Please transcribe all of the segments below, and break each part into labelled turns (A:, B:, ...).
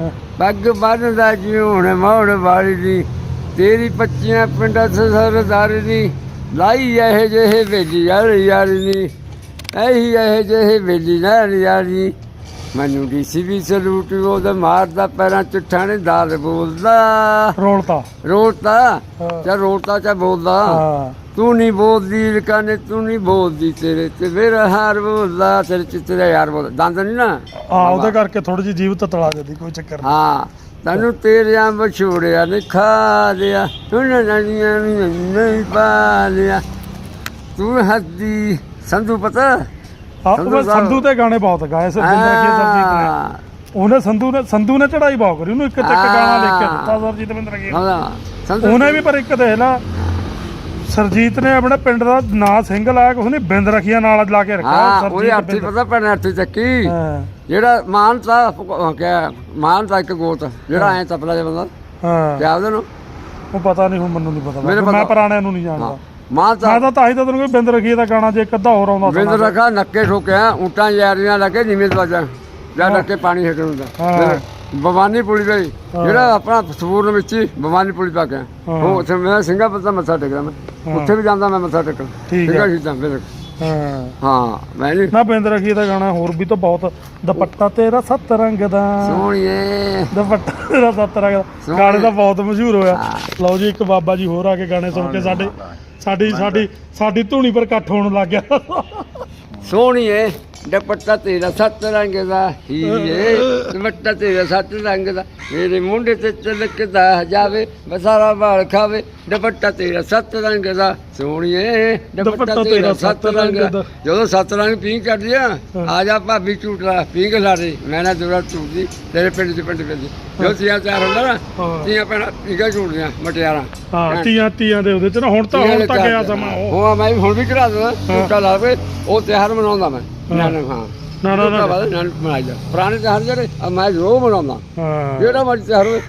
A: ਹਾਂ।
B: ਪੱਗ ਬੰਨਦਾ ਜਿਉ ਹੁਣ ਮੌੜ ਵਾਲੀ ਦੀ, ਤੇਰੀ ਪੱਚੀਆਂ ਪਿੰਡਾਂ ਚ ਸਰਦਾਰ ਦੀ, ਲਾਈ ਇਹ ਜਿਹੇ ਵੇਲੀ ਯਾਰ ਯਾਰੀ ਦੀ ਐਹੀ ਇਹ ਜਿਹੇ ਵੇਲੀ ਨਾ ਯਾਰੀ ਮੈਨੂੰ ਡੀਸੀ ਵੀ ਸਲੂਟ ਉਹਦਾ ਮਾਰਦਾ ਪੈਰਾਂ ਚ ਥਾਣੇਦਾਰ ਬੋਲਦਾ।
A: ਰੋਲਤਾ। ਹਾਂ।
B: ਚਾ ਰੋਤਾ ਚਾ ਬੋਲਦਾ।
A: ਹਾਂ।
B: ਤੂੰ ਨਹੀਂ ਬੋਲਦੀ ਲਕਾਨੇ ਤੂੰ ਨਹੀਂ ਬੋਲਦੀ ਤੇਰੇ ਤੇ ਮੇਰਾ ਹਾਰ ਬੋਲਦਾ ਤੇਰੇ ਚ ਤੇਰਾ ਯਾਰ ਬੋਲਦਾ। ਦੰਦ ਨਹੀਂ ਨਾ?
A: ਆ ਉਹਦੇ ਕਰਕੇ ਥੋੜੀ ਜਿਹੀ ਜੀਵ ਤਤਲਾ ਜਾਂਦੀ ਕੋਈ ਚੱਕਰ ਨਹੀਂ
B: ਹਾਂ। ਤੈਨੂੰ ਤੇਰਿਆਂ ਵਿਛੋੜਿਆ ਨੇ ਖਾ ਲਿਆ। ਤੂੰ ਨਣੀਆਂ ਨਹੀਂ ਪਾ ਲਿਆ। ਤੂੰ ਹੱਦੀ। ਸੰਧੂ ਪਤਾ?
A: ਆ
B: ਸੰਧੂ
A: ਉਹ
B: ਸਾਹਿਬ।
A: ਸੰਧੂ ਤੇ ਗਾਣੇ ਬਹੁਤ ਗਾਏ ਸਰਜਿੰਦਰ ਕੀ ਸਰਜੀਤ ਨੇ। ਉਹਨੇ ਸੰਧੂ ਨੇ ਸੰਧੂ ਨੇ ਚੜਾਈ ਬਹੁਤ ਕਰੀ ਉਹਨੂੰ ਇੱਕ
B: ਹਾਂ।
A: ਗਾਣਾ ਲਿਖ ਕੇ ਦਿੱਤਾ ਸਰਜੀਤ ਬਿੰਦਰ ਕੀ
B: ਹਾਂ।
A: ਉਹਨੇ ਵੀ ਪਰ ਇੱਕ ਦੇਖ ਲਾ ਸਰਜੀਤ ਨੇ ਆਪਣੇ ਪਿੰਡ ਦਾ ਨਾਂ ਸਿੰਘ ਲਾਇਆ ਕੁਛ ਨਹੀਂ ਬਿੰਦ ਰਖੀਆਂ ਨਾਲ ਲਾ ਕੇ ਰੱਖਿਆ
B: ਉਹਦੇ
A: ਸਰਜੀਤ
B: ਹੱਥੀ
A: ਬਿੰਦ।
B: ਪਤਾ ਪੈਣਾ ਹੱਥੀ ਚੱਕੀ।
A: ਹਾਂ।
B: ਜਿਹੜਾ ਮਾਨਤਾ ਕਿਆ ਮਾਨਤਾ ਇੱਕ ਗੋਤ ਜਿਹੜਾ ਐ ਤਪਲਾ ਜਿਹਾ ਬੰਦਾ।
A: ਹਾਂ।
B: ਕਿਆ ਉਹਦੇ ਨੂੰ
A: ਉਹ ਪਤਾ ਨਹੀਂ ਹੁਣ ਮੈਨੂੰ ਨਹੀਂ ਪਤਾ। ਮੈਂ। ਪੁਰਾਣਿਆਂ ਨੂੰ ਨਹੀਂ
B: ਹਾਂ।
A: ਜਾਣਦਾ
B: ਮਾਨਤਾ
A: ਮੈਂ ਤਾਂ ਤਾਂ ਹੀ ਤਾਂ ਤੈਨੂੰ ਕੋਈ ਬਿੰਦ ਰਖੀਏ ਦਾ ਗਾਣਾ ਜੇ ਇੱਕ ਅੱਧਾ ਹੋਰ ਆਉਂਦਾ
B: ਬਿੰਦ
A: ਸੁਣਾ ਦੇ।
B: ਰਖਾ ਨੱਕੇ ਠੋਕਿਆ ਉਂਟਾਂ ਯਾਰੀਆਂ ਲੱਗੇ ਨੀਵੇਂ ਦਵਾਜਾ ਜਾਂ ਨੱਕੇ ਪਾਣੀ ਹੇਠ ਹੁੰਦਾ।
A: ਹਾਂ।
B: ਭਵਾਨੀ ਪੁਲੀ ਦਾ ਜਿਹੜਾ ਆਪਣਾ ਸਪੂਰਨ ਵਿੱਚ ਹੀ ਭਵਾਨੀ ਪੁਲੀ ਪਾ ਕੇ ਆਇਆ।
A: ਹਾਂ।
B: ਉਹ ਉੱਥੇ ਮੈਂ ਸਿੰਘਾਪੁਰ ਦਾ ਮੱਥਾ ਟੇਕਦਾ ਮੈਂ।
A: ਹਾਂ।
B: ਉੱਥੇ ਵੀ ਜਾਂਦਾ ਮੈਂ ਮੱਥਾ ਟੇਕਣ।
A: ਠੀਕ
B: ਠੀਕ
A: ਹੈ।
B: ਹੈ ਜੀ ਬਿਲਕੁਲ
A: ਹਾਂ।
B: ਹਾਂ ਮੈਂ ਨਹੀਂ
A: ਨਾ ਬਿੰਦ ਰਖੀਏ ਦਾ ਗਾਣਾ ਹੋਰ ਵੀ ਤਾਂ ਬਹੁਤ। ਦੁਪੱਟਾ ਤੇਰਾ ਸੱਤ ਰੰਗ ਦਾ।
B: ਸੋਹਣੀਏ।
A: ਦੁਪੱਟਾ ਤੇਰਾ ਸੱਤ ਰੰਗ ਦਾ। ਗਾਣੇ ਤਾਂ ਬਹੁਤ ਮਸ਼ਹੂਰ ਹੋਇਆ। ਲਓ ਜੀ ਇੱਕ ਬਾਬਾ ਜੀ ਹੋਰ ਆ ਕੇ ਗਾਣੇ ਸੁਣ ਕੇ ਸਾਡੇ ਸਾਡੀ ਸਾਡੀ ਸਾਡੀ ਧੂਣੀ ਪਰ ਇਕੱਠ ਹੋਣ ਲੱਗ ਗਿਆ।
B: ਸੋਹਣੀਏ ਦੁਪੱਟਾ ਤੇਰਾ ਸੱਤ ਰੰਗ ਦਾ ਹੀਰੇ ਦੁਪੱਟਾ ਤੇਰਾ ਸੱਤ ਰੰਗ ਦਾ। ਮੇਰੇ ਮੁੰਡੇ ਤੇ ਚਲਕਦਾ ਜਾਵੇ ਬਸਾਰਾ ਵਾਲ ਖਾਵੇ। ਦੁਪੱਟਾ ਤੇਰਾ ਸੱਤ ਰੰਗ ਦਾ। ਸੋਹਣੀਏ ਦੁਪੱਟਾ ਤੇਰਾ ਸੱਤ ਰੰਗ ਦਾ। ਜਦੋਂ ਸੱਤ ਰੰਗ ਪੀਂਘ ਕੱਢਦੀ ਆ ਆ ਜਾ ਭਾਬੀ ਝੂਟਲਾ ਪੀਂਘ ਲਾ ਦੇ। ਮੈਂ ਨਾ ਦੁਰਾ ਝੂਟਦੀ ਤੇਰੇ ਪਿੰਡ ਚ ਪਿੰਡ ਪਿੰਡ ਜੋ ਤੀਆਂ ਚਾਰ ਹੁੰਦਾ ਨਾ
A: ਹਾਂ।
B: ਤੀਆਂ ਪੈਣਾ ਪੀਂਘਾਂ ਝੂਟਦੀਆਂ ਮਟਿਆਰਾਂ।
A: ਹਾਂ ਤੀਆਂ ਤੀਆਂ ਦੇ ਉਹਦੇ ਚ ਨਾ ਹੁਣ ਤਾਂ ਹੁਣ ਤਾਂ ਗਿਆ ਸਮਾਂ ਉਹ।
B: ਉਹ ਮੈਂ ਹੁਣ ਵੀ ਕਰਾ ਦਵਾਂ ਝੂਟਾ ਲਾ ਕੇ ਉਹ ਤਿਉਹਾਰ ਮਨਾਉਂਦਾ ਮੈਂ। ਨਾ ਨਾ ਹਾਂ।
A: ਨਾ ਨਾ ਨਾ।
B: ਬਾਅਦ ਨਾਲ ਮਨਾਈਦਾ ਪੁਰਾਣੇ ਤਿਉਹਾਰ ਜਿਹੜੇ ਆ ਮੈਂ ਰੋਜ਼ ਮਨਾਉਂਦਾ।
A: ਹਾਂ।
B: ਜਿਹੜਾ ਮਰਜ਼ੀ ਤਿਉਹਾਰ ਹੋਵੇ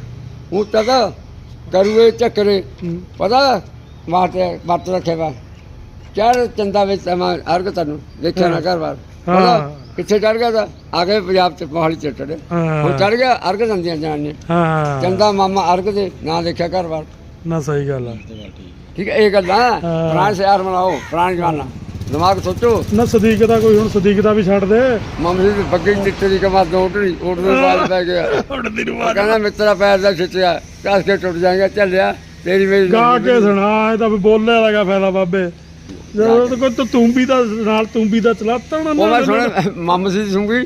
B: ਉਹ ਤੱਕ ਕਰੂਏ ਚੱਕਰੇ। ਪਤਾ ਮਾਤੇ ਵਰਤ ਰੱਖੇ ਵਾ। ਚਾਰ ਚੰਦਾ ਵਿੱਚ ਮੈਂ ਅਰਗ ਤੈਨੂੰ ਦੇਖਿਆ ਨਾ ਘਰ ਬਾਰ
A: ਹਾਂ।
B: ਕਿੱਥੇ ਚੜ ਗਿਆ ਤਾਂ ਆ ਪੰਜਾਬ ਚ ਮੋਹਾਲੀ ਚ ਚੜੇ ਹੁਣ ਚੜ ਗਿਆ ਅਰਗ ਦੰਦੀਆਂ ਜਾਣਨੇ
A: ਹਾਂ
B: ਚੰਦਾ ਮਾਮਾ ਅਰਗ ਦੇ ਨਾਂ ਦੇਖਿਆ ਘਰ ਬਾਰ
A: ਨਾ ਸਹੀ ਗੱਲ ਆ।
B: ਠੀਕ ਹੈ ਇਹ ਗੱਲਾਂ। ਪੁਰਾਣੇ ਸਿਆਰ ਬਣਾਓ ਪੁਰਾਣੀ ਜਵਾਨਾ। ਦਿਮਾਗ ਸੋਚੋ।
A: ਨਾ ਸਦੀਕ ਦਾ ਕੋਈ ਹੁਣ ਸਦੀਕ ਦਾ ਵੀ ਛੱਡ ਦੇ।
B: ਮਾਮੇ ਦੀ ਬੱਗੀ ਚਿੱਟੇ ਦੀ ਕਮਾ ਦੋ ਉਟੜੀ ਉਟਦੇ ਬਾਅਦ ਪੈ ਗਿਆ।
A: ਉੜਦੀ ਨੂੰ
B: ਉਹ ਕਹਿੰਦਾ ਮਿੱਤਰਾ ਪੈਰ ਦਾ ਛਿੱਟਿਆ ਕੱਸ ਕੇ ਟੁੱਟ ਜਾਏਗਾ ਚੱਲਿਆ ਤੇਰੀ ਮੇਰੀ
A: ਗਾ ਕੇ ਸੁਣਾ ਇਹ ਤਾਂ ਵੀ ਬੋਲੇ ਲਗਾ ਫਾਇਦਾ ਬਾਬੇ। ਜਦੋਂ ਤੇ ਕੋਈ ਤੂੰ ਤੂੰਬੀ ਦਾ ਨਾਲ ਤੂੰਬੀ ਦਾ ਚਲਾਤਾ ਨਾ
B: ਉਹ ਮੈਂ ਸੁਣਿਆ ਮਾਮਾ ਸੀ ਸੁੰਗੀ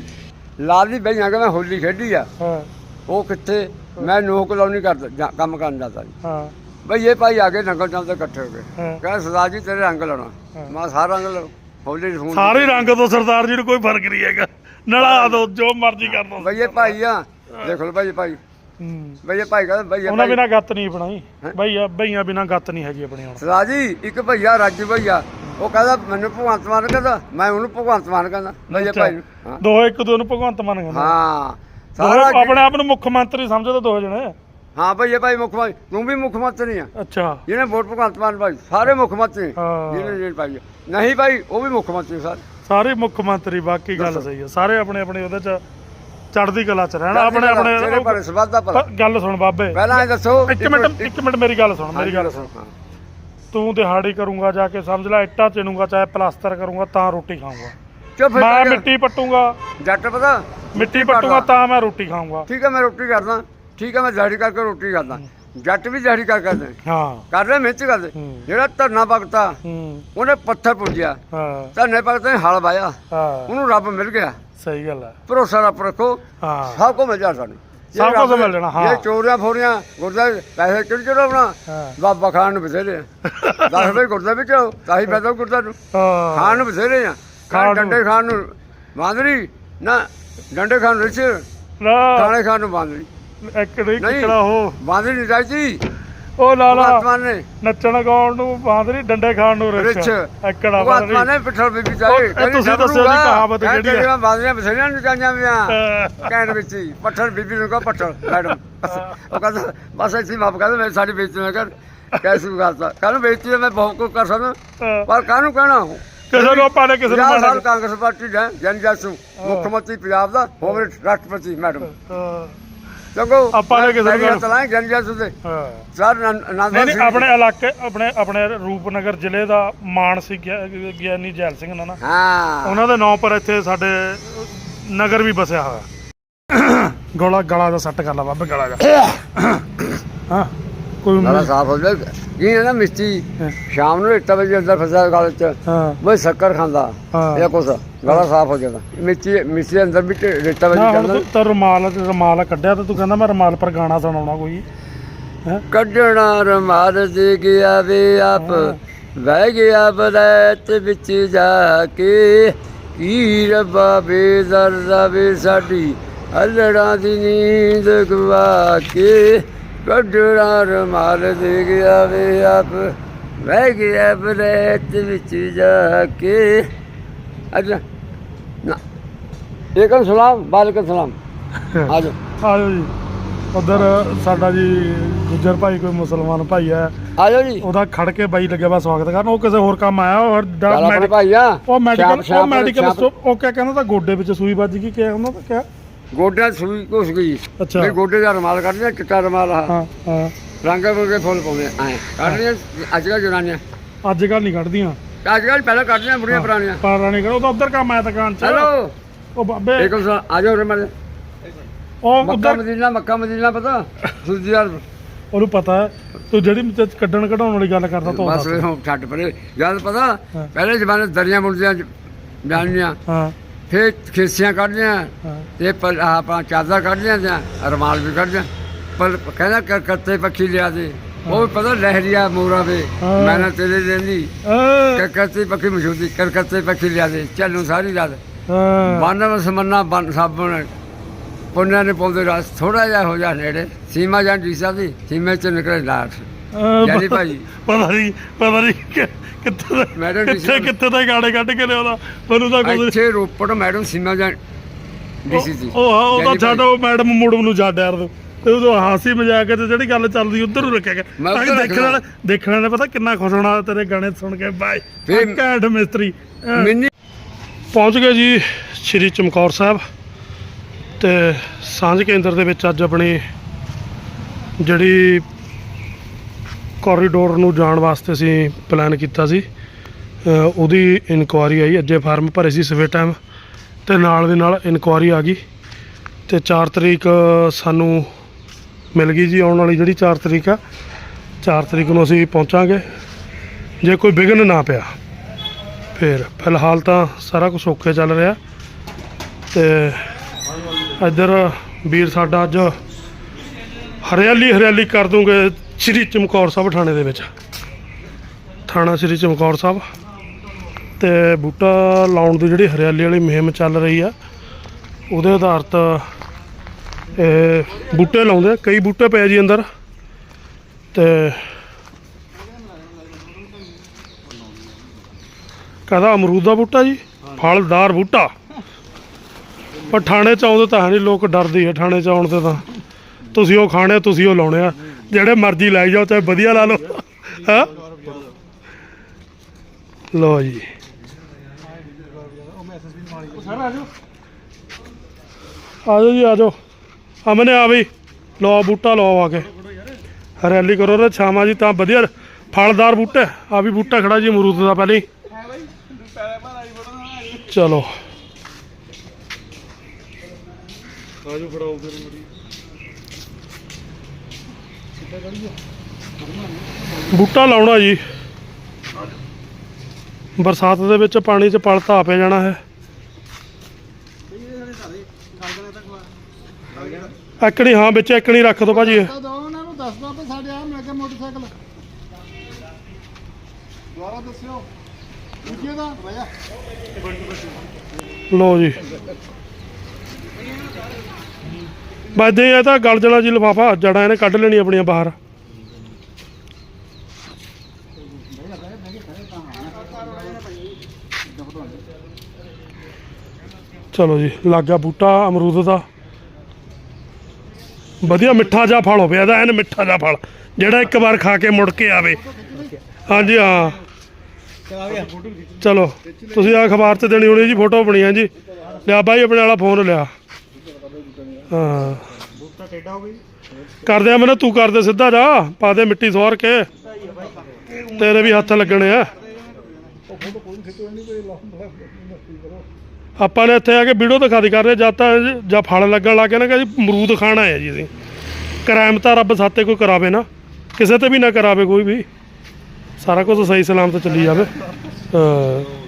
B: ਲਾਲ ਦੀ ਬਈਆਂ ਕਿ ਮੈਂ ਹੋਲੀ ਖੇਡੀ ਆ।
A: ਹਾਂ।
B: ਉਹ ਕਿੱਥੇ ਮੈਂ ਨੋਕ ਲਾਉਣੀ ਕਰਦਾ ਕੰਮ ਕਰਨ ਜਾਂਦਾ ਸੀ।
A: ਹਾਂ।
B: ਬਈ ਇਹ ਭਾਈ ਆ ਕੇ ਨੰਗਲ ਚੱਲਦੇ ਇਕੱਠੇ ਹੋ ਗਏ
A: ਹਾਂ।
B: ਕਹਿੰਦਾ ਸਰਦਾਰ ਜੀ ਤੇਰੇ ਰੰਗ ਲਾਉਣਾ। ਮੈਂ ਸਾਰਾ ਰੰਗ ਲਾ ਹੋਲੀ ਫੋਨ
A: ਸਾਰੇ ਰੰਗ ਤੋਂ ਸਰਦਾਰ ਜੀ ਨੂੰ ਕੋਈ ਫ਼ਰਕ ਨਹੀਂ ਹੈਗਾ। ਨਲਾ ਦੋ ਜੋ ਮਰਜ਼ੀ ਕਰ ਦੋ।
B: ਬਈ ਇਹ ਭਾਈ ਆ। ਦੇਖ ਲਓ ਭਾਈ ਭਾਈ।
A: ਹੂੰ।
B: ਬਈ ਇਹ ਭਾਈ ਕਹਿੰਦਾ ਬਈ ਇਹ
A: ਉਹਨਾਂ
B: ਭਾਈ
A: ਬਿਨਾ ਗੱਤ ਨਹੀਂ ਬਣਾਈ
B: ਹੈਂ?
A: ਭਈਆ ਭਈਆਂ ਬਿਨਾ ਗੱਤ ਨਹੀਂ ਹੈਗੀ ਆਪਣੀ ਹੁਣ।
B: ਸਰਦਾਰ ਜੀ ਇੱਕ ਭਈਆ ਰਾਜੂ ਭਈਆ ਉਹ ਕਹਿੰਦਾ ਮੈਨੂੰ ਭਗਵੰਤ ਮਾਨ ਕਹਿੰਦਾ। ਮੈਂ ਉਹਨੂੰ ਭਗਵੰਤ ਮਾਨ ਕਹਿੰਦਾ। ਬਈ ਇਹ ਭਾਈ ਨੂੰ। ਹਾਂ।
A: ਦੋ ਇੱਕ ਦੋ ਨੂੰ ਭਗਵੰਤ ਮਾਨ ਕਹਿੰਦਾ
B: ਹਾਂ। ਸਾਰਾ
A: ਆਪਣੇ ਆਪ ਨੂੰ ਮੁੱਖ ਮੰਤਰੀ ਸਮਝਦੇ ਦੋ ਜਣੇ।
B: ਹਾਂ ਭਈ ਇਹ ਭਾਈ ਮੁੱਖ ਮੰਤਰੀ ਤੂੰ ਵੀ ਮੁੱਖ ਮੰਤਰੀ ਆ।
A: ਅੱਛਾ।
B: ਜਿਹਨੇ ਵੋਟ ਭਗਵੰਤ ਮਾਨ ਭਾਈ ਸਾਰੇ ਮੁੱਖ ਮੰਤਰੀ
A: ਹਾਂ।
B: ਜਿਹਨੇ ਜਿਹਨੇ ਪਾਈ ਆ। ਨਹੀਂ ਭਾਈ ਉਹ ਵੀ ਮੁੱਖ ਮੰਤਰੀ ਸਾਰੇ।
A: ਸਾਰੇ ਮੁੱਖ ਮੰਤਰੀ ਬਾਕੀ ਗੱਲ। ਸਹੀ ਹੈ ਸਾਰੇ ਆਪਣੇ ਆਪਣੇ ਉਹਦੇ ਚ ਚੜ੍ਹਦੀ ਕਲਾ ਚ ਰਹਿਣਾ। ਆਪਣੇ ਆਪਣੇ
B: ਪਰ ਸਵਾਦ ਦਾ ਭਲਾ।
A: ਪਰ ਗੱਲ ਸੁਣ ਬਾਬੇ।
B: ਪਹਿਲਾਂ ਇਹ ਦੱਸੋ
A: ਇੱਕ ਮਿੰਟ ਇੱਕ ਮਿੰਟ ਮੇਰੀ ਗੱਲ ਸੁਣ ਮੇਰੀ ਗੱਲ ਸੁਣ। ਤੂੰ ਦਿਹਾੜੀ ਕਰੂੰਗਾ ਜਾ ਕੇ ਸਮਝ ਲੈ ਇੱਟਾਂ ਚਿਣੂਗਾ ਚਾਹੇ ਪਲਾਸਟਰ ਕਰੂੰਗਾ ਤਾਂ ਰੋਟੀ ਖਾਊਂਗਾ।
B: ਚੁੱਪ
A: ਮੈਂ। ਮਿੱਟੀ ਪੱਟੂਗਾ।
B: ਜੱਟ ਪਤਾ?
A: ਮਿੱਟੀ ਪੱਟੂਗਾ ਤਾਂ ਮੈਂ ਰੋਟੀ ਖਾਊਂਗਾ।
B: ਠੀਕ ਹੈ ਮੈਂ ਰੋਟੀ ਕਰਦਾ। ਠੀਕ ਹੈ ਮੈਂ ਦਿਹਾੜੀ ਕਰਕੇ ਰੋਟੀ ਕਰਦਾ ਜੱਟ ਵੀ ਦਿਹਾੜੀ ਕਰ ਕਰਦੇ
A: ਹਾਂ।
B: ਕਰਦੇ ਮਿਹਨਤ ਕਰਦੇ।
A: ਹੂੰ।
B: ਜਿਹੜਾ ਧਰਨਾ ਭਗਤਾ
A: ਹੂੰ।
B: ਉਹਨੇ ਪੱਥਰ ਪੁੱਜਿਆ।
A: ਹਾਂ।
B: ਧਰਨੇ ਭਗਤ ਨੇ ਹਲ ਵਾਇਆ
A: ਹਾਂ।
B: ਉਹਨੂੰ ਰੱਬ ਮਿਲ ਗਿਆ।
A: ਸਹੀ ਗੱਲ ਹੈ
B: ਭਰੋਸਾ ਰੱਬ ਰੱਖੋ।
A: ਹਾਂ।
B: ਸਭ ਕੁਝ ਮਿਲ ਜਾ ਸਾਨੂੰ।
A: ਸਭ ਕੁਝ ਮਿਲ ਜਾਣਾ, ਹਾਂ।
B: ਜੇ ਚੋਰੀਆਂ ਫੋਰੀਆਂ ਗੁਰਦਾ ਪੈਸੇ ਕਿਹੜੇ ਆਪਣਾ
A: ਹਾਂ।
B: ਬਾਬਾ ਖਾਨ ਨੂੰ ਬਥੇਰੇ ਆ। 10 ਰੁਪਏ ਗੁਰਦਾ ਵੀ ਕਿਉਂ ਤਾਂ ਹੀ ਪੈਦਾ ਗੁਰਦਾ ਨੂੰ।
A: ਹਾਂ।
B: ਖਾਨ ਨੂੰ ਬਥੇਰੇ ਆ। ਖਾਨ
A: ਨੂੰ।
B: ਡੰਡੇ ਖਾਨ ਨੂੰ ਬਾਂਦਰੀ ਨਾ ਡੰਡੇ ਖਾਨ ਨੂੰ ਰਿਚ
A: ਨਾ।
B: ਖਾਣੇ ਖਾਨ ਨੂੰ ਬਾਂਦਰੀ।
A: ਇੱਕ ਨਹੀਂ
B: ਨਹੀਂ।
A: ਕਿਕੜਾ ਹੋ
B: ਬਾਂਦਰੀ ਨਹੀਂ ਚਾਹੀਦੀ
A: ਉਹ ਲਾਲਾ
B: ਭਗਵਾਨ ਨੇ।
A: ਨੱਚਣ ਗਾਉਣ ਨੂੰ ਬਾਂਦਰੀ ਡੰਡੇ ਖਾਣ ਨੂੰ ਰਿਚ
B: ਰਿਚ
A: ਇੱਕੜਾ
B: ਭਗਵਾਨ
A: ਬਾਂਦਰੀ
B: ਨੇ ਪਿੱਠਲ ਬੀਬੀ
A: ਉਹ-
B: ਚਾਹੀ
A: ਇਹ ਤੁਸੀਂ ਦੱਸਿਓ ਜੀ ਕਹਾਵਤ ਕਿਹੜੀ ਹੈ?
B: ਬਾਂਦਰੀਆਂ ਬਥੇਰੀਆਂ ਨੂੰ ਕਾਂਜਾਂ ਵੀ ਆ
A: ਅਹ,
B: ਕਹਿਣ ਵਿੱਚ ਹੀ ਪੱਠਲ ਬੀਬੀ ਨੂੰ ਕਹੋ ਪੱਠਲ ਮੈਡਮ। ਬਸ। ਉਹ ਕਹਿੰਦਾ ਬਸ ਇੱਥੇ ਮਾਫ ਕਰ ਦੇ ਮੈਂ ਸਾਡੀ ਬੇਇੱਜ਼ਤੀ ਨਾ ਕਰ। ਕੈਸੀ ਗੱਲ ਕਾਹਨੂੰ ਬੇਇੱਜ਼ਤੀ ਮੈਂ ਬਹੁਤ ਕੁਝ ਕਰ ਸਕਦਾ। ਪਰ ਕਾਹਨੂੰ ਕਹਿਣਾ
A: ਕਿਸੇ ਨੂੰ ਆਪਾਂ ਨੇ ਕਿਸੇ ਨੂੰ
B: 50 ਸਾਲ
A: ਮਾੜਾ
B: ਕਾਂਗਰਸ ਪਾਰਟੀ ਦਾ ਜਨ ਜਾਸੂ ਮੁੱਖ ਮੰਤਰੀ ਪੰਜਾਬ ਦਾ ਹੋਵੇ ਰਾਸ਼ਟਰਪਤੀ ਮੈਡਮ।
A: ਅਹ,
B: ਚੰਗੋ
A: ਆਪਾਂ ਨੇ ਕਿਸੇ ਨੂੰ ਗੱਲ-
B: ਤਲਾਹ ਗੰਜਾ ਸੁਦੇ
A: ਹਾਂ।
B: ਸਰ ਨੰਦ
A: ਨਹੀਂ ਨਹੀਂ ਆਪਣੇ ਇਲਾਕੇ ਆਪਣੇ ਆਪਣੇ ਰੂਪਨਗਰ ਜ਼ਿਲ੍ਹੇ ਦਾ ਮਾਨ ਸੀ ਗਿਆ- ਗਿਆਨੀ ਜੈਲ ਸਿੰਘ ਨਾ ਨਾ।
B: ਹਾਂ।
A: ਉਹਨਾਂ ਦੇ ਨਾਂ ਪਰ ਇੱਥੇ ਸਾਡੇ ਨਗਰ ਵੀ ਵਸਿਆ ਹੋਇਆ। ਗਲਾ ਗਲਾ ਦਾ ਸੱਟ ਕਰ ਲਾ ਬਾਬੇ ਗਲਾ ਦਾ ਹਾਂ। ਕੋਈ
B: ਨਾਲਾ ਸਾਫ਼ ਹੋ ਜਾਏ। ਹੈ ਨਾ ਮਿਸਤੀ ਸ਼ਾਮ ਨੂੰ 1 ਵਜੇ ਅੰਦਰ ਫਸਿਆ ਗਲ ਚ।
A: ਹਾਂ।
B: ਸ਼ੱਕਰ ਖਾਂਦਾ। ਇਹ ਕੁਛ ਗਲਾ ਸਾਫ਼ ਹੋ ਜਾਂਦਾ। ਮਿੱਟੀ ਮਿੱਟੀ ਅੰਦਰ ਵੀ ਰੇਤਾ ਵਜੇ ਜਾਂਦਾ
A: ਤੂੰ ਤਾਂ ਰੁਮਾਲ ਰੁਮਾਲ ਕੱਢਿਆ ਤਾਂ ਤੂੰ ਕਹਿੰਦਾ ਮੈਂ ਰੁਮਾਲ ਪਰ ਗਾਣਾ ਸੁਣਾਉਣਾ ਕੋਈ।
B: ਕੱਢਣਾ ਰਮਾਲ ਦੇ ਗਿਆ ਵੇ ਆਪ। ਵਹਿ ਗਿਆ ਬਰੈਤ ਵਿੱਚ ਜਾ ਕੇ। ਕੀ ਰੱਬਾ ਬੇਦਰਦਾ ਵੇ ਸਾਡੀ। ਅਲੜਾਂ ਦੀ ਨੀਂਦ ਗਵਾ ਕੇ। ਕੱਢਣਾ ਰਮਾਲ ਦੇ ਗਿਆ ਵੇ ਆਪ। ਵਹਿ ਗਿਆ ਬਰੈਤ ਵਿੱਚ ਜਾ ਕੇ। ਅੱਛਾ। ਨਾ। ਏਕਮ ਸਲਾਮ ਬਾਲਕਮ ਸਲਾਮ। ਆਜੋ
A: ਆਜੋ ਜੀ। ਉਧਰ ਸਾਡਾ ਜੀ ਗੁੱਜਰ ਭਾਈ ਕੋਈ ਮੁਸਲਮਾਨ ਭਾਈ ਹੈ।
B: ਆਜੋ ਜੀ।
A: ਉਹਦਾ ਖੜ ਕੇ ਬਾਈ ਲੱਗਿਆ ਵਾ ਸਵਾਗਤ ਕਰਨ। ਉਹ ਕਿਸੇ ਹੋਰ ਕੰਮ ਆਇਆ ਉਹ ਡਾ-
B: ਚੱਲ ਆਪਣੇ
A: ਮੈਡੀ-
B: ਭਾਈਆ
A: ਉਹ ਮੈਡੀਕਲ ਉਹ ਮੈਡੀਕਲ ਉਹ ਕਿਆ ਕਹਿੰਦਾ ਤਾਂ ਗੋਡੇ ਵਿੱਚ ਸੂਈ ਵੱਜ ਗਈ ਕਿਆ ਉਹਨਾਂ ਦਾ ਕਿਆ
B: ਗੋਡਿਆਂ 'ਚ ਸੂਈ ਘੁਸ ਗਈ
A: ਅੱਛਾ।
B: ਵੀ ਗੋਡੇ ਦਾ ਰਮਾਲ ਕੱਢ ਲਿਆ ਚਿੱਟਾ ਰਮਾਲ ਆ।
A: ਹਾਂ ਹਾਂ।
B: ਰੰਗ ਵਰਗੇ ਫੁੱਲ ਪਾਉਂਦੇ ਐ ਕੱਢ ਲਿਆ ਅੱਜ ਕੱਲ੍ਹ ਜਨਾਨੀਆਂ।
A: ਅੱਜ ਕੱਲ ਨਹੀਂ ਕੱਢਦੀਆਂ।
B: ਅੱਜ ਕੱਲ੍ਹ ਪਹਿਲਾਂ ਕੱਢਦੀਆਂ ਬੁੜੀਆਂ ਪੁਰਾਣੀਆਂ।
A: ਪਾਰਾ ਨਹੀਂ ਕਰ ਉਹ ਤਾਂ ਉਧਰ ਕੰਮ ਆਇਆ ਦੁਕਾਨ 'ਚ।
B: ਹੈਲੋ।
A: ਉਹ ਬਾਬੇ।
B: ਏਕਮ ਸਾ ਆ ਜਾਓ ਰਮਲ
A: ਉਹ
B: ਮੱਕਾ
A: ਉਧਰ
B: ਮਦੀਨਾ ਮੱਕਾ ਮਦੀਨਾ ਪਤਾ? ਸੁਜੀ ਯਾਰ
A: ਉਹਨੂੰ ਪਤਾ ਹੈ। ਤੂੰ ਜਿਹੜੀ ਵਿੱਚ ਕੱਢਣ ਕਢਾਉਣ ਵਾਲੀ ਗੱਲ ਕਰਦਾ ਤੂੰ
B: ਬਸ
A: ਦੱਸ।
B: ਹੁਣ ਛੱਡ ਪਰੇ। ਯਾਦ ਪਤਾ
A: ਹਾਂ।
B: ਪਹਿਲੇ ਜ਼ਮਾਨੇ 'ਚ ਦਰੀਆਂ ਮੁੰਡਿਆਂ ਜਾਣੀਆਂ
A: ਹਾਂ।
B: ਫੇਰ ਖੇਸੀਆਂ ਕੱਢਦੀਆਂ
A: ਹਾਂ।
B: ਤੇ ਪਰ ਆਪਾਂ ਚਾਦਰ ਕੱਢਦੀਆਂ ਜਾਂ ਰਮਾਲ ਵੀ ਕੱਢਦੀਆਂ। ਪਰ ਕਹਿੰਦਾ ਕਰ ਕੱਤੇ ਪੱਖੀ ਲਿਆ ਦੇ। ਉਹ ਵੀ ਪਤਾ ਲਹਿਰੀਆ ਮੋਰਾ ਵੇ
A: ਹਾਂ।
B: ਮੈਂ ਨਾ ਤੇਰੇ ਦੇਂਦੀ
A: ਏ,
B: ਕਰਕਤੇ ਪੱਖੀ ਮਸ਼ਹੂਰੀ ਕਰਕਤੇ ਪੱਖੀ ਲਿਆ ਦੇ ਚੱਲੂ ਸਾਰੀ ਰਾਤ।
A: ਹਾਂ।
B: ਬਾਨਵ ਸਮੰਨਾ ਬਨ ਸਾਬਣ ਪੁੰਨਿਆ ਨੇ ਪਾਉਂਦੇ ਰਾਸ ਥੋੜਾ ਜਿਹਾ ਹੋ ਜਾ ਨੇੜੇ। ਸੀਮਾ ਜਾਂ ਡੀਸਾ ਦੀ ਸੀਮੇ ਚ ਨਿਕਲੇ ਲਾਟ।
A: ਪਤਾ ਨਹੀਂ ਪਤਾ ਨਹੀਂ ਕਿ- ਕਿੱਥੇ ਦਾ
B: ਮੈਡਮ
A: ਕਿੱਥੇ
B: ਡੀਸੀ
A: ਕਿੱਥੇ ਦਾ ਗਾੜੇ ਕੱਢ ਕੇ ਲਿਆਉਂਦਾ। ਮੈਨੂੰ ਤਾਂ ਕੁਝ
B: ਇੱਥੇ ਰੋਪੜ ਮੈਡਮ ਸੀਮਾ ਜਾਂ ਡੀਸੀ ਸੀ।
A: ਉਹ ਹਾਂ ਉਹ ਤਾਂ ਛੱਡ ਉਹ ਮੈਡਮ ਮੁੜਮ ਨੂੰ ਛੱਡ ਯਾਰ। ਤੂੰ ਤੇ ਉਹ ਹਾਸੀ ਮਜ਼ਾਕ ਤੇ ਜਿਹੜੀ ਗੱਲ ਚੱਲਦੀ ਉਧਰ ਨੂੰ ਰੱਖਿਆ ਗਿਆ।
B: ਮੈਂ
A: ਤਾਂ ਕਿ
B: ਉੱਧਰ
A: ਦੇਖਣ ਵਾਲਾ ਦੇਖਣ ਵਾਲੇ ਪਤਾ ਕਿੰਨਾ ਖੁਸ਼ ਹੋਣਾ ਤੇਰੇ ਗਾਣੇ ਸੁਣ ਕੇ। ਬਾਈ
B: ਫਿਰ-
A: ਘੈਂਟ ਮਿਸਤਰੀ।
B: ਮਿੰਨੀ
A: ਪਹੁੰਚ ਗਏ ਜੀ ਸ਼੍ਰੀ ਚਮਕੌਰ ਸਾਹਿਬ। ਤੇ ਸਾਂਝ ਕੇਂਦਰ ਦੇ ਵਿੱਚ ਅੱਜ ਆਪਣੀ ਜਿਹੜੀ ਕੋਰੀਡੋਰ ਨੂੰ ਜਾਣ ਵਾਸਤੇ ਅਸੀਂ ਪਲਾਨ ਕੀਤਾ ਸੀ। ਉਹਦੀ ਇਨਕੁਆਰੀ ਆਈ, ਅੱਜੇ ਫਾਰਮ ਭਰੇ ਸੀ ਸਵੇਰ ਟਾਈਮ ਤੇ ਨਾਲ ਦੇ ਨਾਲ ਇਨਕੁਆਰੀ ਆ ਗਈ ਤੇ 4 ਤਰੀਕ ਸਾਨੂੰ ਮਿਲ ਗਈ ਜੀ, ਆਉਣ ਵਾਲੀ ਜਿਹੜੀ 4 ਤਰੀਕ ਆ 4 ਤਰੀਕ ਨੂੰ ਅਸੀਂ ਪਹੁੰਚਾਂਗੇ। ਜੇ ਕੋਈ ਵਿਘਨ ਨਾ ਪਿਆ, ਫਿਰ ਫਿਲਹਾਲ ਤਾਂ ਸਾਰਾ ਕੁਝ ਓਕੇ ਚੱਲ ਰਿਹਾ। ਤੇ ਇੱਧਰ ਵੀਰ ਸਾਡਾ ਅੱਜ ਹਰਿਆਲੀ ਹਰਿਆਲੀ ਕਰ ਦੂੰਗੇ। ਸ੍ਰੀ ਚਮਕੌਰ ਸਾਹਿਬ ਥਾਣੇ ਦੇ ਵਿੱਚ। ਥਾਣਾ ਸ੍ਰੀ ਚਮਕੌਰ ਸਾਹਿਬ। ਤੇ ਬੂਟਾ ਲਾਉਣ ਦੀ ਜਿਹੜੀ ਹਰਿਆਲੀ ਵਾਲੀ ਮੁਹਿੰਮ ਚੱਲ ਰਹੀ ਆ ਉਹਦੇ ਆਧਾਰਿਤ ਇਹ ਬੂਟੇ ਲਾਉਂਦੇ ਕਈ ਬੂਟੇ ਪਏ ਜੀ ਅੰਦਰ। ਤੇ ਕਹਦਾ ਅਮਰੂਦ ਦਾ ਬੂਟਾ ਜੀ ਫਲਦਾਰ ਬੂਟਾ। ਪਰ ਥਾਣੇ ਚ ਆਉਂਦੇ ਤਾਂ ਹੈ ਨਹੀਂ ਲੋਕ ਡਰਦੇ ਆ ਥਾਣੇ ਚ ਆਉਣ ਤੇ ਤਾਂ। ਤੁਸੀਂ ਉਹ ਖਾਣੇ ਆ, ਤੁਸੀਂ ਉਹ ਲਾਉਣੇ ਆ। ਜਿਹੜੇ ਮਰਜ਼ੀ ਲਾਈ ਜਾਓ ਚਾਹੇ ਵਧੀਆ ਲਾ ਲਓ। ਹਾਂ? ਲੋ ਜੀ। ਆ ਜਾਓ ਜੀ, ਆ ਜਾਓ। ਅਮਨੇ ਆ ਬਈ ਲਓ ਬੂਟਾ ਲਓ ਆ ਕੇ। ਹਰਿਆਲੀ ਕਰੋ ਤੇ ਛਾਵਾਂ ਜੀ ਤਾਂ ਵਧੀਆ। ਫਲਦਾਰ ਬੂਟਾ, ਆ ਵੀ ਬੂਟਾ ਖੜਾ ਜੀ ਅਮਰੂਦ ਦਾ ਪਹਿਲੇ। ਚਲੋ। ਆਜੋ ਫੜਾਓ ਫਿਰ ਬੂਟਾ ਲਾਉਣਾ ਜੀ। ਬਰਸਾਤ ਦੇ ਵਿੱਚ ਪਾਣੀ 'ਚ ਪਲਤਾ ਤਾਂ ਆਪੇ ਜਾਣਾ ਹੈ। ਐਕਣੀ ਹਾਂ ਵਿੱਚ ਐਕਣੀ ਰੱਖ ਦੋ ਭਾਜੀ। ਇਹ।
C: ਉਹਨਾਂ ਨੂੰ ਦੱਸਦਾ ਵੀ ਸਾਡੇ ਆ ਮਿਲ ਕੇ ਮੋਟਰਸਾਈਕਲ ਦੁਬਾਰਾ ਦੱਸਿਓ ਦੂਜੇ ਦਾ ਭਈਆ
A: ਲਓ ਜੀ। ਬਾਦੇ ਇਹ ਤਾਂ ਗਲ ਜਣਾ ਜੀ ਲਫਾਫਾ ਜੜਾਂ ਇਹਨੇ ਕੱਢ ਲੈਣੀ ਆਪਣੀਆਂ ਬਾਹਰ। ਚਲੋ ਜੀ, ਲੱਗ ਗਿਆ ਬੂਟਾ, ਅਮਰੂਦ ਦਾ। ਵਧੀਆ ਮਿੱਠਾ ਜਿਹਾ ਫਲ ਹੋਵੇ, ਇਹਦਾ ਐਨ ਮਿੱਠਾ ਜਿਹਾ ਫਲ, ਜਿਹੜਾ ਇੱਕ ਵਾਰ ਖਾ ਕੇ ਮੁੜ ਕੇ ਆਵੇ। ਹਾਂਜੀ, ਹਾਂ। ਚਲੋ, ਤੁਸੀਂ ਆ ਅਖਬਾਰ 'ਚ ਦੇਣੀ ਹੋਣੀ ਜੀ, ਫੋਟੋ ਬਣੀ ਹੈ ਜੀ। ਲਿਆ ਬਾਈ, ਆਪਣੇ ਵਾਲਾ ਫੋਨ ਲਿਆ। ਹਾਂ।
C: ਟੇਡਾ ਹੋ ਗਈ
A: ਕਰਦੇ ਆ ਮੈਨੂੰ, ਤੂੰ ਕਰਦੇ ਸਿੱਧਾ ਜਾ, ਪਾ ਦੇ ਮਿੱਟੀ ਸਵਾਰ ਕੇ। ਤੇਰੇ ਵੀ ਹੱਥ ਲੱਗਣੇ ਆ। ਆਪਾਂ ਨੇ ਇੱਥੇ ਆ ਕੇ ਵੀਡੀਓ ਦਿਖਾ ਦੀ ਰਹੇ, ਜਾਂ ਤਾਂ ਜਾਂ ਫਲ ਲੱਗਣ ਲੱਗ ਗਿਆ ਨਾ ਕਿ ਜੀ ਅਮਰੂਦ ਖਾਣਾ ਹੈ ਜੀ ਅਸੀਂ। ਕਰਾਇਮ ਤਾਂ ਰੱਬ ਸਾਤੇ ਕੋਈ ਕਰਾਵੇ ਨਾ, ਕਿਸੇ ਤੇ ਵੀ ਨਾ ਕਰਾਵੇ ਕੋਈ ਵੀ। ਸਾਰਾ ਕੁਝ ਸਹੀ ਸਲਾਮਤ ਚੱਲੀ ਜਾਵੇ। ਹਾਂ।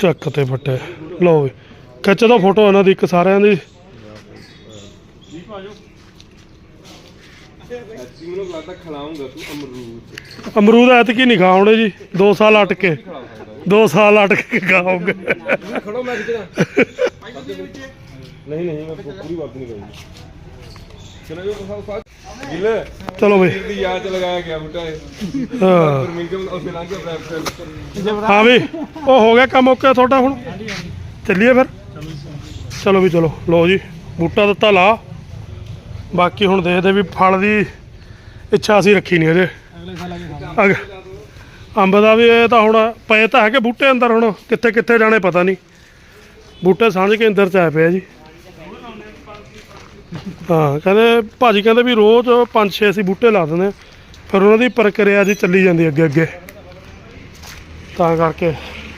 A: ਚੱਕ ਤੇ ਫੱਟੇ ਲਓ ਵੀ ਖਿੱਚ ਦੋ ਫੋਟੋ ਇਹਨਾਂ ਦੀ ਇੱਕ ਸਾਰਿਆਂ ਦੀ।
D: ਮੈਨੂੰ ਲੱਗਦਾ ਖਿਲਾਉਂਗਾ ਤੂੰ ਅਮਰੂਦ
A: ਅਮਰੂਦ ਐਤਕੀ ਨਹੀਂ ਖਾਉਣੇ ਜੀ 2 ਸਾਲ ਅਟ ਕੇ 2 ਸਾਲ ਅਟ ਕੇ ਖਾਓਗੇ।
D: ਖੜੋ ਮੈਂ ਕਿਹੜਾ ਨਹੀਂ ਨਹੀਂ, ਮੈਂ ਪੂਰੀ ਵਰਤ ਨਹੀਂ ਕਰੂੰਗਾ। ਚਲੋ ਜੋ ਗਿੱਲ।
A: ਚਲੋ ਬਈ।
D: ਦੀ ਯਾਦ ਚ ਲਗਾਇਆ ਗਿਆ ਬੂਟਾ ਇਹ।
A: ਹਾਂ।
D: ਬਰਮਿੰਗਮ ਉਸੇ ਲੰਘ ਗਿਆ ਬ੍ਰੈਂਪਟਨ
A: ਹਾਂ ਵੀ ਉਹ ਹੋ ਗਿਆ ਕੰਮ ਓਕੇ ਤੁਹਾਡਾ ਹੁਣ? ਚੱਲੀਏ ਫਿਰ? ਚਲੋ ਵੀ ਚਲੋ। ਲਓ ਜੀ ਬੂਟਾ ਦਿੱਤਾ ਲਾ। ਬਾਕੀ ਹੁਣ ਦੇਖਦੇ ਵੀ ਫਲ ਦੀ ਇੱਛਾ ਅਸੀਂ ਰੱਖੀ ਨਹੀਂ ਅਜੇ। ਅਗ- ਅੰਬ ਦਾ ਵੀ ਇਹ ਤਾਂ ਹੁਣ ਪਏ ਤਾਂ ਹੈਗੇ ਬੂਟੇ ਅੰਦਰ ਹੁਣ। ਕਿੱਥੇ ਕਿੱਥੇ ਜਾਣੇ ਪਤਾ ਨਹੀਂ। ਬੂਟੇ ਸਾਂਝ ਕੇ ਅੰਦਰ ਚ ਆ ਜੀ। ਹਾਂ, ਕਹਿੰਦੇ ਭਾਜੀ ਕਹਿੰਦੇ ਵੀ ਰੋਜ਼ ਪੰਜ ਛੇ ਅਸੀਂ ਬੂਟੇ ਲਾ ਦਿੰਦੇ ਹਾਂ। ਫਿਰ ਉਹਨਾਂ ਦੀ ਪ੍ਰਕਿਰਿਆ ਜੀ ਚੱਲੀ ਜਾਂਦੀ ਅੱਗੇ ਅੱਗੇ ਤਾਂ ਕਰਕੇ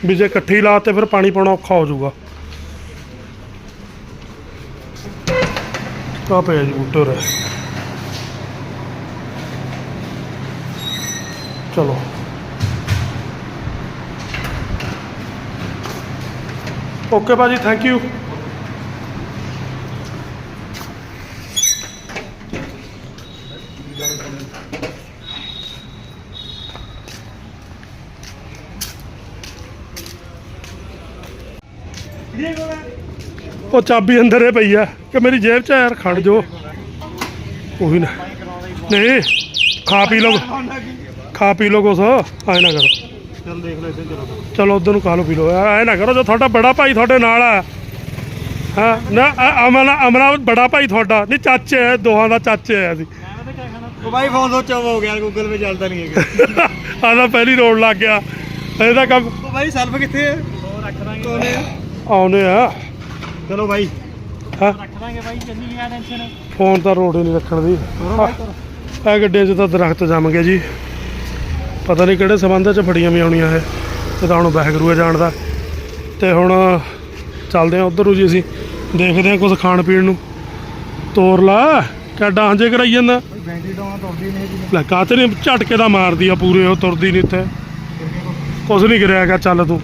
A: ਵੀ ਜੇ ਇਕੱਠੀ ਲਾ ਤੇ ਫਿਰ ਪਾਣੀ ਪਾਉਣਾ ਔਖਾ ਹੋ ਜਾਊਗਾ। ਆ ਪਿਆ ਜੀ ਬੂਟੇ ਉਰੇ। ਚਲੋ। ਓਕੇ ਭਾਜੀ ਥੈਂਕ ਯੂ ਉਹ ਚਾਬੀ ਅੰਦਰ ਹੀ ਪਈ ਆ ਕਿ ਮੇਰੀ ਜੇਬ 'ਚ ਆ ਯਾਰ ਖੜ ਜੋ ਉਹੀ ਨਾ। ਨਹੀਂ ਖਾ ਪੀ ਲਓ। ਖਾ ਪੀ ਲਓ ਕੁਛ। ਐ ਨਾ ਕਰੋ।
C: ਚੱਲ ਦੇਖ ਲੈ ਇੱਥੇ ਚਲੋ
A: ਚਲੋ ਉਧਰ ਨੂੰ ਖਾ ਲਓ ਪੀ ਐ ਨਾ ਕਰੋ ਜੋ ਤੁਹਾਡਾ ਬੜਾ ਭਾਈ ਤੁਹਾਡੇ ਨਾਲ ਆ। ਹਾਂ? ਨਾ ਅਮਨ ਅਮਨਾ ਬੜਾ ਭਾਈ ਤੁਹਾਡਾ। ਨਹੀਂ ਚਾਚੇ ਦੋਹਾਂ ਦਾ ਚਾਚੇ ਆ ਅਸੀਂ।
C: ਉਹ ਬਾਈ ਫੋਨ ਸੋਚਾ ਹੋ ਗਿਆ ਗੂਗਲ 'ਤੇ ਚੱਲਦਾ ਨਹੀਂ ਹੈਗਾ।
A: ਆਦਾ ਪਹਿਲੀ ਰੋਡ ਲੱਗ ਗਿਆ। ਇਹਦਾ ਕੰਮ
C: ਉਹ ਬਾਈ ਸੈਲਫ ਕਿੱਥੇ ਹੈ? ਉਹ ਰੱਖ ਦਾਂਗੇ।
A: ਆਉਨੇ ਆ।
C: ਚਲੋ ਬਾਈ
A: ਹਾਂ।
C: ਰੱਖ ਦਾਂਗੇ ਬਾਈ ਕਿੰਨੀ ਆ ਟੈਨਸ਼ਨ
A: ਫੋਨ ਤਾਂ ਰੋਡ ਹੀ ਨਹੀਂ ਰੱਖਣ ਦੀ। ਇਹ ਗੱਡੀਆਂ 'ਚ ਤਾਂ ਦਰਖਤ ਜੰਮ ਗਏ ਜੀ। ਪਤਾ ਨਹੀਂ ਕਿਹੜੇ ਸੰਬੰਧ 'ਚ ਫੜੀਆਂ ਵੀ ਆਉਣੀਆਂ ਇਹ। ਇਹ ਤਾਂ ਹੁਣ ਬਹਿਗਰੂ ਜਾਣਦਾ ਤੇ ਹੁਣ ਚੱਲਦੇ ਆ ਉਧਰ ਨੂੰ ਜੀ ਅਸੀਂ। ਦੇਖਦੇ ਆ ਕੁਝ ਖਾਣ ਪੀਣ ਨੂੰ। ਤੋਰ ਲਾ ਕਿਆ ਡਾਂਜੇ ਕਰਾਈ ਜਾਂਦਾ?
C: ਬੈਂਡੀ ਡਾਉਣਾ ਤੁਰਦੀ ਨਹੀਂ ਜੀ
A: ਲੈ ਕਾਤੇ ਨੇ ਝਟਕੇ ਦਾ ਮਾਰਦੀ ਆ ਪੂਰੇ ਉਹ ਤੁਰਦੀ ਨਹੀਂ ਇੱਥੇ। ਕੁਝ ਨਹੀਂ ਗਿਰਿਆ ਹੈਗਾ ਚੱਲ ਤੂੰ।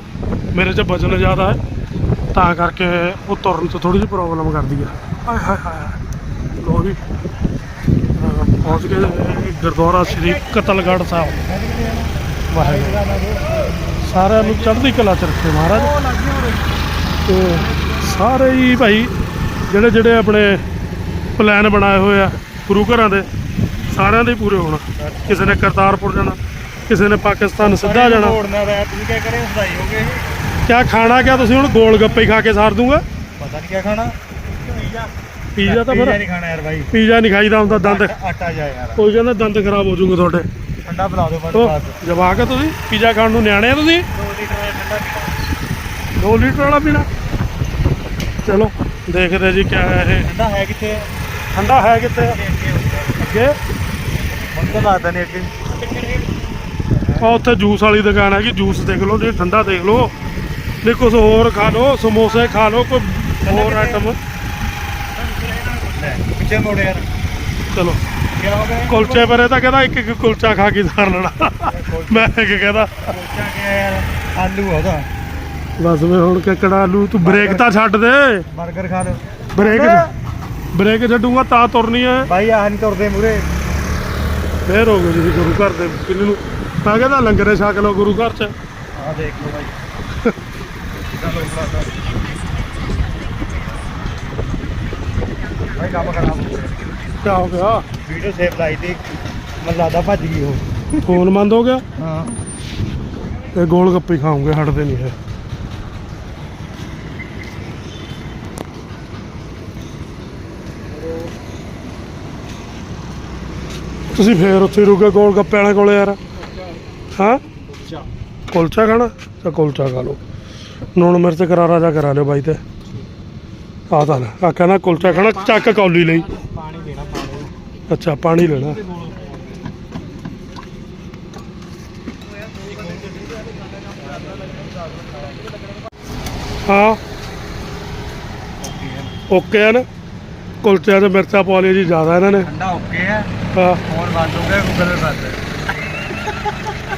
A: ਮੇਰੇ 'ਚ ਵਜਨ ਜ਼ਿਆਦਾ ਹੈ ਤਾਂ ਕਰਕੇ ਉਹ ਤੁਰਨ 'ਚ ਥੋੜੀ ਜਿਹੀ ਪ੍ਰੋਬਲਮ ਕਰਦੀ ਆ। ਆਏ ਹਾਏ ਹਾਏ ਲੋ ਅਹ ਪਹੁੰਚ ਗਏ ਗੁਰਦੁਆਰਾ ਸ੍ਰੀ ਕਤਲਗੜ੍ਹ ਸਾਹਿਬ। ਵਾਹਿਗੁਰੂ। ਸਾਰਿਆਂ ਨੂੰ ਚੜ੍ਹਦੀ ਕਲਾ ਚ ਰੱਖੇ ਮਹਾਰਾਜ। ਤੇ ਸਾਰੇ ਹੀ ਭਾਈ ਜਿਹੜੇ ਜਿਹੜੇ ਆਪਣੇ ਪਲਾਨ ਬਣਾਏ ਹੋਏ ਆ ਗੁਰੂ ਘਰਾਂ ਦੇ। ਸਾਰਿਆਂ ਦੇ ਪੂਰੇ ਹੋਣ। ਕਿਸੇ ਨੇ ਕਰਤਾਰਪੁਰ ਜਾਣਾ ਕਿਸੇ ਨੇ ਪਾਕਿਸਤਾਨ ਸਿੱਧਾ ਜਾਣਾ।
C: ਮੋੜਨਾ ਦਾ ਤੁਸੀਂ ਕਿਆ ਕਰੇ ਸਦਾਈ ਹੋ ਗਏ
A: ਕਿਆ ਖਾਣਾ ਕਿਆ ਤੁਸੀਂ ਹੁਣ ਗੋਲ ਗੱਪੇ ਹੀ ਖਾ ਕੇ ਸਾਰ ਦੂੰਗਾ।
C: ਪਤਾ ਨਹੀਂ ਕਿਆ ਖਾਣਾ।
A: ਪੀਜ਼ਾ। ਤਾਂ ਫਿਰ
C: ਨਹੀਂ ਖਾਣਾ ਯਾਰ ਬਾਈ।
A: ਪੀਜ਼ਾ ਨਹੀਂ ਖਾਈਦਾ ਹੁੰਦਾ ਦੰਦ।
C: ਆਟਾ ਜਾ ਯਾਰ।
A: ਕੋਈ ਕਹਿੰਦਾ ਦੰਦ ਖਰਾਬ ਹੋ ਜੂਗੇ ਤੁਹਾਡੇ।
C: ਠੰਡਾ ਬਣਾ ਦਿਓ ਬਸ
A: ਜਵਾਕ ਆ ਤੁਸੀਂ ਪੀਜ਼ਾ ਖਾਣ ਨੂੰ ਨਿਆਣੇ ਆ ਤੁਸੀਂ?
C: 2 ਲੀਟਰ ਦਾ ਠੰਡਾ ਪੀਣਾ।
A: 2 ਲੀਟਰ ਵਾਲਾ ਪੀਣਾ। ਚਲੋ ਦੇਖਦੇ ਜੀ ਕਿਆ ਹੈ ਇਹ।
C: ਠੰਡਾ ਹੈ ਕਿੱਥੇ?
A: ਠੰਡਾ ਹੈ ਕਿੱਥੇ? ਅੱਗੇ?
C: ਤਾਂ ਲੱਗਦਾ ਨਹੀਂ ਅੱਗੇ।
A: ਆ ਉੱਥੇ ਜੂਸ ਵਾਲੀ ਦੁਕਾਨ ਹੈਗੀ ਜੂਸ ਦੇਖ ਲਓ ਜੇ ਠੰਡਾ ਦੇਖ ਲਓ। ਨਹੀਂ ਕੁਝ ਹੋਰ ਖਾ ਲਓ ਸਮੋਸੇ ਖਾ ਲਓ ਕੋਈ ਹੋਰ ਆਈਟਮ
C: ਪਿੱਛੇ ਮੋੜ ਯਾਰ।
A: ਚਲੋ। ਕੁਲਚੇ ਪਰੇ ਤਾਂ ਕਹਿੰਦਾ ਇੱਕ ਇੱਕ ਕੁਲਚਾ ਖਾ ਕੇ ਸਾਰ ਲੈਣਾ। ਮੈਂ ਇੱਕ ਕਹਿੰਦਾ
C: ਸੋਚਿਆ ਕਿ ਯਾਰ? ਆਲੂ ਆ ਉਹਦਾ।
A: ਬਸ ਵੇ ਹੁਣ ਕਿਕੜਾ ਆਲੂ ਤੂੰ ਬ੍ਰੇਕ ਤਾਂ ਛੱਡ ਦੇ।
C: 버ਗਰ ਖਾ ਲਓ।
A: ਬ੍ਰੇਕ ਬ੍ਰੇਕ ਛੱਡੂਗਾ ਤਾਂ ਤੁਰਨੀ ਹੈ।
C: ਬਾਈ ਆਹ ਨਹੀਂ ਤੁਰਦੇ ਮੂਰੇ
A: ਫੇਰ ਹੋ ਗਏ ਜੀ ਗੁਰੂ ਘਰ ਦੇ ਕਿੰਨੇ ਨੂੰ। ਮੈਂ ਕਹਿੰਦਾ ਲੰਗਰੇ ਛਕ ਲਓ ਗੁਰੂ ਘਰ ਚ।
C: ਆ ਦੇਖ ਲਓ ਬਾਈ। ਬਾਈ ਕੰਮ ਖਰਾਬ ਹੋ ਗਿਆ
A: ਹੋ ਗਿਆ?
C: ਵੀਡੀਓ ਸੇਵ ਲਾਈ ਤੀ। ਮੈਨੂੰ ਲੱਗਦਾ ਭੱਜ ਗਈ ਉਹ।
A: ਫੋਨ ਬੰਦ ਹੋ ਗਿਆ?
C: ਹਾਂ।
A: ਇਹ ਗੋਲ ਗੱਪੇ ਖਾਉਂਗੇ ਹਟਦੇ ਨਹੀਂ ਇਹ। ਤੁਸੀਂ ਫੇਰ ਉੱਥੇ ਹੀ ਰੁਕੇ ਗੋਲ ਗੱਪੇ ਵਾਲੇ ਕੋਲੇ ਯਾਰ। ਹਾਂ? ਕੁਲਚਾ। ਖਾਣਾ? ਤਾਂ ਕੁਲਚਾ ਖਾ ਲਓ। ਨੂਣ ਮਿਰਚ ਕਰਾਰਾ ਜਾ ਕਰਾ ਲਿਓ ਬਾਈ ਤੇ। ਆ ਤਾਂ ਆ ਕਹਿੰਦਾ ਕੁਲਚਾ ਖਾਣਾ ਚੱਕ ਕੌਲੀ ਲਈ।
C: ਪਾਣੀ ਦੇਣਾ ਪਾਣੀ
A: ਅੱਛਾ ਪਾਣੀ ਲੈਣਾ। ਹਾਂ। ਓਕੇ ਆ ਨਾ। ਕੁਲਚਿਆਂ ਤੇ ਮਿਰਚਾਂ ਪਾ ਲਿਆ ਜੀ ਜ਼ਿਆਦਾ ਇਹਨਾਂ ਨੇ।
C: ਠੰਡਾ ਓਕੇ ਹੈ।
A: ਹਾਂ।
C: ਫੋਨ ਬੰਦ ਹੋ ਗਿਆ ਗੂਗਲ ਬੰਦ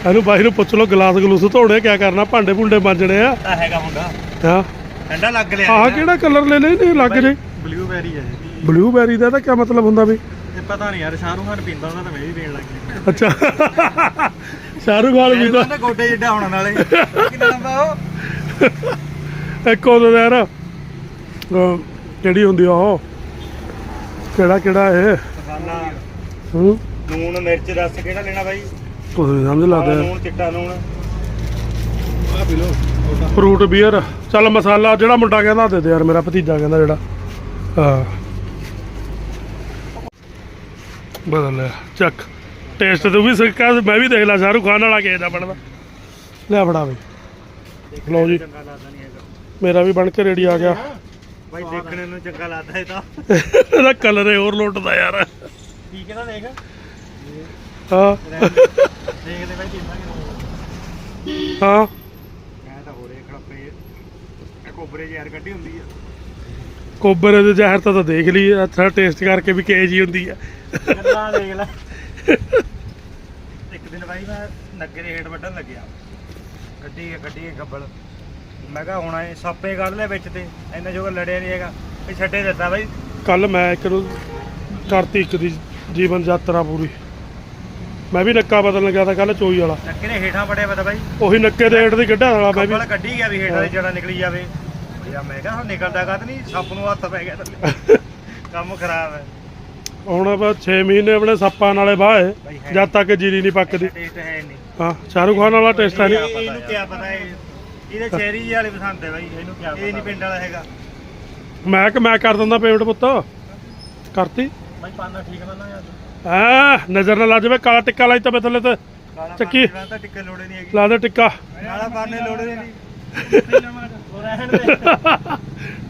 A: ਇਹਨੂੰ ਬਾਈ ਨੂੰ ਪੁੱਛ ਲਓ ਗਲਾਸ ਗਲੂਸ ਧੋਣੇ ਕਿਆ ਕਰਨਾ ਭਾਂਡੇ ਭੁੰਡੇ ਮਾਂਜਣੇ ਆ।
C: ਤਾਂ ਹੈਗਾ ਮੁੰਡਾ।
A: ਹਾਂ।
C: ਠੰਡਾ ਲੱਗ ਲਿਆ
A: ਆਹ ਕਿਹੜਾ ਕਲਰ ਲੈ ਲੈ ਨਹੀਂ ਲੱਗ ਜੇ।
C: ਬਲੂਬੈਰੀ ਹੈ ਜੀ
A: ਬਲੂਬੈਰੀ ਦਾ ਤਾਂ ਕੀ ਮਤਲਬ ਹੁੰਦਾ ਵੀ?
C: ਇਹ ਪਤਾ ਨਹੀਂ ਯਾਰ ਸ਼ਾਹਰੁਖ ਖਾਨ ਪੀਂਦਾ ਉਹਨਾਂ ਤਾਂ ਮੈਂ ਵੀ ਪੀਣ ਲੱਗ ਗਿਆ।
A: ਅੱਛਾ। ਸ਼ਾਹਰੁਖ ਖਾਨ ਵੀ ਤਾਂ
C: ਤਾਂ ਗੋਡੇ ਜਿੱਡਾ ਹੋਣ ਨਾਲੇ ਕਿੰਨਾ ਲੰਬਾ ਉਹ?
A: ਇੱਕ ਉਹਦਾ ਦਾ ਯਾਰ ਕਿਹੜੀ ਹੁੰਦੀ ਆ ਉਹ? ਕਿਹੜਾ ਕਿਹੜਾ ਇਹ?
C: ਮਸਾਲਾ
A: ਹੂੰ?
C: ਨੂਨ ਮਿਰਚ ਦੱਸ ਕਿਹੜਾ ਲੈਣਾ ਬਾਈ?
A: ਕੁਝ ਨੀ ਸਮਝ ਲੱਗਦਾ।
C: ਨੂਨ ਚਿੱਟਾ ਨੂਨ ਆ ਪੀ ਲੋ
A: ਫਰੂਟ ਬੀਅਰ। ਚੱਲ ਮਸਾਲਾ ਜਿਹੜਾ ਮੁੰਡਾ ਕਹਿੰਦਾ ਦੇ ਦੇ ਯਾਰ ਮੇਰਾ ਭਤੀਜਾ ਕਹਿੰਦਾ ਜਿਹੜਾ। ਹਾਂ। ਬਦਲ ਚੱਕ। ਟੇਸਟ ਤੂੰ ਵੀ ਸਿੱਕਾ ਮੈਂ ਵੀ ਦੇਖ ਲਾ ਸ਼ਾਹਰੁਖ ਖਾਨ ਵਾਲਾ ਕਿਸੇ ਦਾ ਬਣਦਾ। ਲੈ ਫੜਾ ਬਈ। ਲਓ ਜੀ।
C: ਨਹੀਂ
A: ਮੇਰਾ ਵੀ ਬਣ ਕੇ ਰੈਡੀ ਆ ਗਿਆ।
C: ਬਾਈ ਦੇਖਣ ਨੂੰ ਚੰਗਾ ਲੱਗਦਾ ਇਹ ਤਾਂ।
A: ਇਹਦਾ ਕਲਰ ਹੀ ਹੋਰ ਲੋਟਦਾ ਯਾਰ।
C: ਠੀਕ ਹੈ ਨਾ ਦੇਖ?
A: ਹਾਂ।
C: ਦੇਖਦੇ ਬਾਈ ਕਿੰਨਾ ਕਿ
A: ਹਾਂ।
C: ਮੈਂ ਤਾਂ ਹੋਰੇ ਖੜਪੇ ਇਹ ਕੋਬਰੇ ਯਾਰ ਕੱਢੀ ਹੁੰਦੀ ਆ।
A: ਕੋਬਰੇ ਦੇ ਜ਼ਹਿਰ ਤਾਂ ਤਾਂ ਦੇਖ ਲਈ ਅੱਛਾ ਟੇਸਟ ਕਰਕੇ ਵੀ ਕਿਹੋ ਜੀ ਹੁੰਦੀ ਆ।
C: ਗੱਲਾਂ ਦੇਖ ਲੈ। ਇੱਕ ਦਿਨ ਬਾਈ ਮੈਂ ਨੱਗੇ ਦੇ ਹੇਠ ਵੱਢਣ ਲੱਗਿਆ। ਗੱਡੀ ਗੱਡੀ ਗੱਬਲ। ਮੈਂ ਕਿਹਾ ਹੁਣ ਇਹ ਸਾਪੇ ਕੱਢ ਲੈ ਵਿੱਚ ਤੇ ਇੰਨਾ ਜੋਗਾ ਲੜਿਆ ਨਹੀਂ ਹੈਗਾ। ਇਹ ਛੱਡੇ ਦਿੱਤਾ ਬਾਈ।
A: ਕੱਲ ਮੈਂ ਇੱਕ ਨੂੰ ਕਰਤੀ ਇੱਕ ਦੀ ਜੀਵਨ ਯਾਤਰਾ ਪੂਰੀ। ਮੈਂ ਵੀ ਨੱਕਾ ਬਦਲਣ ਗਿਆ ਤਾਂ ਕੱਲ ਚੋਈ ਵਾਲਾ।
C: ਨੱਗੇ ਦੇ ਹੇਠਾਂ ਵੜਿਆ ਪਤਾ ਬਾਈ।
A: ਉਹੀ ਨੱਕੇ ਦੇ ਹੇਠ ਦੀ ਗੱਡਾ ਵਾਲਾ ਮੈਂ ਵੀ।
C: ਕੱਢੀ ਗਿਆ ਵੀ ਹੇਠਾਂ ਦੀ ਜੜਾ ਨਿਕਲੀ ਜਾਵੇ। ਯਾ ਮੈਂ ਕਿਹਾ ਹੁਣ ਨਿਕਲਦਾ ਕਦ ਨਹੀਂ ਸੱਪ ਨੂੰ ਹੱਥ ਪੈ ਗਿਆ ਥੱਲੇ। ਕੰਮ ਖਰਾਬ ਹੈ।
A: ਹੁਣ ਆਪਾਂ 6 ਮਹੀਨੇ ਆਪਣੇ ਸੱਪਾਂ ਨਾਲੇ ਬਾਹੇ
C: ਹੈ।
A: ਜਦ ਤੱਕ ਜੀਰੀ ਨਹੀਂ। ਪੱਕਦੀ।
C: ਟੇਸਟ ਹੈ ਨਹੀਂ
A: ਹਾਂ ਸ਼ਾਹਰੁਖ ਖਾਨ ਵਾਲਾ ਟੇਸਟ ਹੈ ਨਹੀਂ
C: ਇਹ- ਇਹਨੂੰ ਕੀ ਪਤਾ ਇਹ ਇਹਦੇ ਸ਼ਹਿਰੀ ਜਿਹੇ ਵਾਲੇ ਪਸੰਦ ਹੈ ਬਾਈ। ਇਹਨੂੰ ਕੀ ਇਹ ਨਹੀਂ ਪਿੰਡ ਵਾਲਾ ਹੈਗਾ।
A: ਮੈਂ ਕਿ ਮੈਂ ਕਰ ਦਿੰਦਾ ਪੇਮੈਂਟ ਪੁੱਤ। ਕਰਤੀ।
C: ਬਾਈ ਪਾਣਾ ਠੀਕ ਨਾ ਨਾ
A: ਆ ਨਜ਼ਰ ਨਾ ਲਾ ਜਾਵੇ ਕਾਲਾ ਟਿੱਕਾ ਲਾਈ ਤਾਂ ਮੈਂ ਥੱਲੇ ਤੇ ਚੱਕੀ।
C: ਪਾਣੀ ਤਾਂ ਟਿੱਕੇ ਲੋੜੇ ਨਹੀਂ ਹੈਗੀ।
A: ਲਾ ਦੇ ਟਿੱਕਾ।
C: ਕਾਲਾ ਪਾਣੇ ਲੋੜੇ ਨਹੀਂ।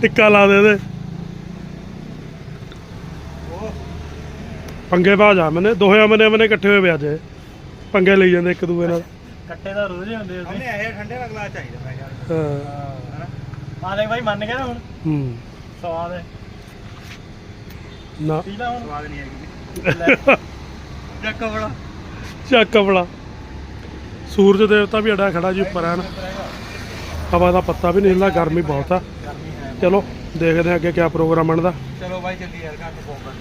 A: ਟਿੱਕਾ ਲਾ ਦੇ ਦੇ
C: ਉਹ।
A: ਪੰਗੇ ਬਾਜ ਆ ਮੈਨੇ। ਦੋਹੇ ਅਮਨੇ ਅਮਨੇ ਇਕੱਠੇ ਹੋਏ ਵੇ ਅੱਜ। ਇਹ। ਪੰਗੇ ਲਈ ਜਾਂਦੇ ਇੱਕ ਦੂਏ ਨਾਲ।
C: ਕੱਟੇ ਦਾ ਰੋਜ਼ ਹੁੰਦੇ ਅਸੀਂ ਹਮਨੇ ਇਹ ਠੰਡੇ ਦਾ ਗਲਾਸ ਚਾਹੀਦਾ ਮੈਂ ਯਾਰ।
A: ਹਾਂ।
C: ਆ ਦੇਖ ਬਾਈ ਮੰਨ ਗਿਆ ਨਾ ਹੁਣ?
A: ਹੂੰ।
C: ਸਵਾਦ ਹੈ।
A: ਨਾ।
C: ਪੀ ਲਾ ਹੁਣ। ਸਵਾਦ ਨਹੀਂ ਹੈਗੀ। ਚੱਕ ਬੜਾ
A: ਚੱਕ ਬੜਾ ਸੂਰਜ ਦੇਵਤਾ ਵੀ ਅੜਾ ਖੜਾ ਜੀ ਉੱਪਰ ਹਨ ਹਵਾ ਦਾ ਪੱਤਾ ਵੀ ਨਹੀਂ ਹਿੱਲਦਾ ਗਰਮੀ ਬਹੁਤ ਆ।
C: ਗਰਮੀ ਹੈ।
A: ਚਲੋ ਦੇਖਦੇ ਹਾਂ ਅੱਗੇ ਕਿਆ ਪ੍ਰੋਗਰਾਮ ਬਣਦਾ।
C: ਚਲੋ ਬਾਈ ਚੱਲੀ ਯਾਰ ਘਰ ਨੂੰ ਫੋਨ ਕਰ